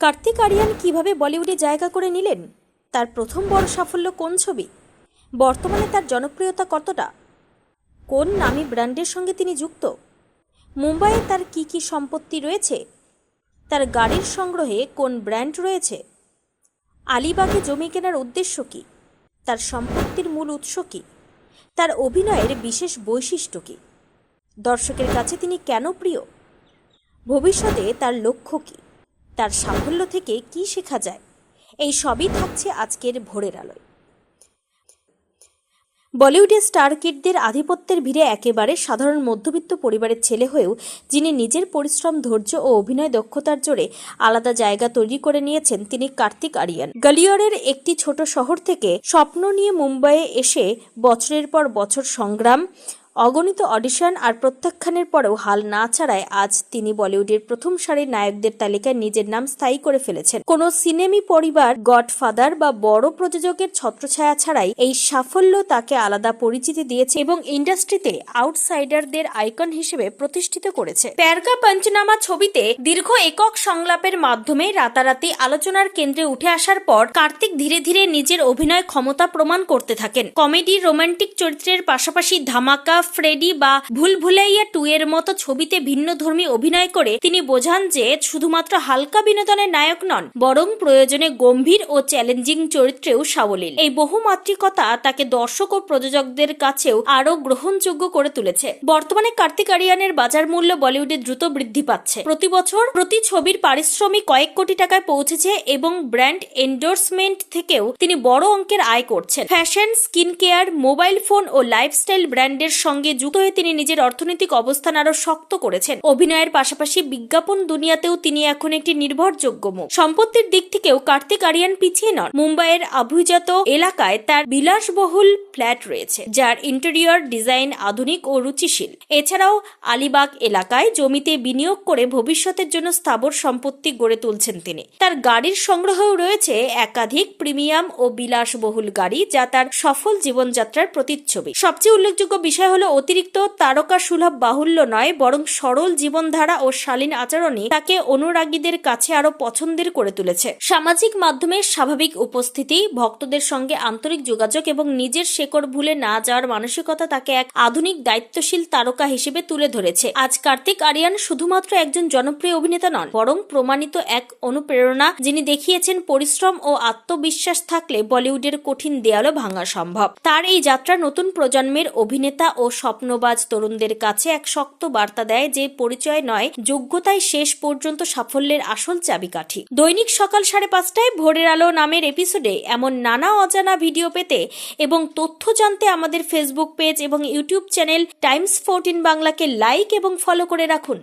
কার্তিক আরিয়ান কীভাবে বলিউডে জায়গা করে নিলেন? তার প্রথম বড় সাফল্য কোন ছবি? বর্তমানে তার জনপ্রিয়তা কতটা? কোন নামী ব্র্যান্ডের সঙ্গে তিনি যুক্ত? মুম্বাইয়ে তার কি কি সম্পত্তি রয়েছে? তার গাড়ির সংগ্রহে কোন ব্র্যান্ড রয়েছে? আলিবাগে জমি কেনার উদ্দেশ্য কী? তার সম্পত্তির মূল উৎস কী? তার অভিনয়ের বিশেষ বৈশিষ্ট্য কী? দর্শকের কাছে তিনি কেন প্রিয়? ভবিষ্যতে তার লক্ষ্য কী? তার সাফল্য থেকে কি শেখা যায়? এই সবই থাকছে আজকের ভোরের আলোয়। বলিউডের স্টার কিডদের আধিপত্যের ভিড়ে একেবারে সাধারণ মধ্যবিত্ত পরিবারের ছেলে হয়েও যিনি নিজের পরিশ্রম, ধৈর্য ও অভিনয় দক্ষতার জোরে আলাদা জায়গা তৈরি করে নিয়েছেন তিনি কার্তিক আরিয়ান। গলিয়রের একটি ছোট শহর থেকে স্বপ্ন নিয়ে মুম্বাইয়ে এসে বছরের পর বছর সংগ্রাম অগণিত অডিশন আর প্রত্যাখ্যানের পরেও হাল না ছাড়ায় আজ তিনি বলিউডের প্রথম সারির নায়কদের তালিকায় নিজের নাম স্থায়ী করে ফেলেছেন। কোনো সিনেমি পরিবার, গডফাদার বা বড় প্রযোজকের ছত্রছায়া ছাড়াই এই সাফল্য তাকে আলাদা পরিচিতি দিয়েছে এবং ইন্ডাস্ট্রিতে আউটসাইডারদের আইকন হিসেবে প্রতিষ্ঠিত করেছে। প্যারকা পঞ্চনামা ছবিতে দীর্ঘ একক সংলাপের মাধ্যমে রাতারাতি আলোচনার কেন্দ্রে উঠে আসার পর কার্তিক ধীরে ধীরে নিজের অভিনয় ক্ষমতা প্রমাণ করতে থাকেন। কমেডি, রোমান্টিক চরিত্রের পাশাপাশি ধামাকা ফ্রেডি বা ভুল ভুলাইয়া টু এর মতো ছবিতে ভিন্ন ধর্মী অভিনয় করে তিনি বোঝান যে শুধুমাত্র হালকা বিনোদনের নায়ক নন, বরং প্রয়োজনে গম্ভীর ও চ্যালেঞ্জিং চরিত্রেও সাবলীল। এই বহুমাত্রিকতা তাকে দর্শক ও প্রযোজকদের কাছেও আরও গ্রহণযোগ্য করে তুলেছে। বর্তমানে কার্তিক আরিয়ানের বাজার মূল্য বলিউডে দ্রুত বৃদ্ধি পাচ্ছে। প্রতি বছর প্রতি ছবির পারিশ্রমিক কয়েক কোটি টাকায় পৌঁছেছে এবং ব্র্যান্ড এন্ডোর্সমেন্ট থেকেও তিনি বড় অঙ্কের আয় করছেন। Fashion skin care mobile phone ও লাইফস্টাইল ব্র্যান্ডের সঙ্গে যুক্ত হয়ে তিনি নিজের অর্থনৈতিক অবস্থান আরও শক্ত করেছেন। অভিনয়ের পাশাপাশি বিজ্ঞাপন দুনিয়াতেও তিনি এখন একটি নির্ভরযোগ্য মুখ। সম্পত্তির দিক থেকেও কার্তিক আরিয়ান পিছিয়ে নন। মুম্বাইয়ের অভিজাত এলাকায় তার বিলাসবহুল ফ্ল্যাট রয়েছে, যার ইন্টেরিয়র ডিজাইন আধুনিক ও রুচিশীল। এছাড়াও আলিবাগ এলাকায় জমিতে বিনিয়োগ করে ভবিষ্যতের জন্য স্থাবর সম্পত্তি গড়ে তুলছেন তিনি। তার গাড়ির সংগ্রহেও রয়েছে একাধিক প্রিমিয়াম ও বিলাসবহুল গাড়ি, যা তার সফল জীবনযাত্রার প্রতিচ্ছবি। সবচেয়ে উল্লেখযোগ্য বিষয় অতিরিক্ত তারকা সুলভ বাহুল্য নয়, বরং সরল জীবনধারা ও শালীন আচরণই তাকে অনুরাগীদের কাছে আরও পছন্দের করে তুলেছে। সামাজিক মাধ্যমে স্বাভাবিক উপস্থিতি, ভক্তদের সঙ্গে আন্তরিক যোগাযোগ এবং নিজের শেকড় ভুলে না যাওয়ার মানসিকতা তাকে এক আধুনিক দায়িত্বশীল তারকা হিসেবে তুলে ধরেছে। আজ কার্তিক আরিয়ান শুধুমাত্র একজন জনপ্রিয় অভিনেতা নন, বরং প্রমাণিত এক অনুপ্রেরণা যিনি দেখিয়েছেন পরিশ্রম ও আত্মবিশ্বাস থাকলে বলিউডের কঠিন দেয়ালও ভাঙা সম্ভব। তার এই যাত্রা নতুন প্রজন্মের অভিনেতা ও স্বপ্নবাজ তরুণদের কাছে এক শক্ত বার্তা দেয় যে পরিচয় নয় যোগ্যতায় শেষ পর্যন্ত সাফল্যের আসল চাবিকাঠি। দৈনিক সকাল সাড়ে পাঁচটায় ভোরের আলো নামের এপিসোডে এমন নানা অজানা ভিডিও পেতে এবং তথ্য জানতে আমাদের ফেসবুক পেজ এবং ইউটিউব চ্যানেল টাইমস ফোরটিন বাংলাকে লাইক এবং ফলো করে রাখুন।